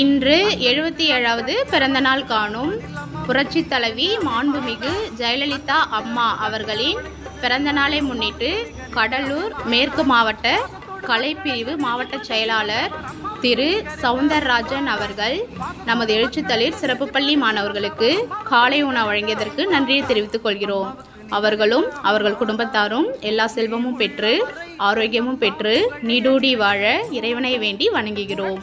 இன்று எழுபத்தி ஏழாவது பிறந்தநாள் காணும் புரட்சி தலைவி மாண்புமிகு ஜெயலலிதா அம்மா அவர்களின் பிறந்தநாளை முன்னிட்டு கடலூர் மேற்கு மாவட்ட கலைப்பிரிவு மாவட்ட செயலாளர் திரு சவுந்தரராஜன் அவர்கள் நமது எழுச்சித்தளிர் சிறப்பு பள்ளி மாணவர்களுக்கு காலை உணவு வழங்கியதற்கு நன்றியை தெரிவித்துக் கொள்கிறோம். அவர்களும் அவர்கள் குடும்பத்தாரும் எல்லா செல்வமும் பெற்று ஆரோக்கியமும் பெற்று நீடூடி வாழ இறைவனை வேண்டி வணங்குகிறோம்.